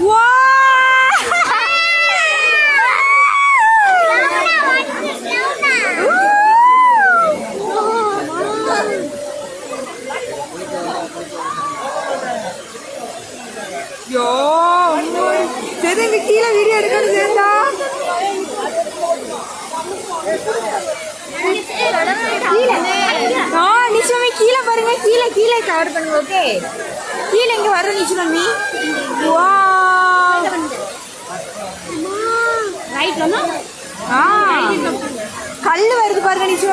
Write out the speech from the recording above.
와! 야, 엄마, 쟤들 미끼랑 이리 하는 거는 된다. கீழே கீழே கவர் பண்ணுங்க ஓகே கீழே இங்கே வர நீச்சு மம்மி வா ரைட் ஆ. கல் வருது பாருங்க நீச்சு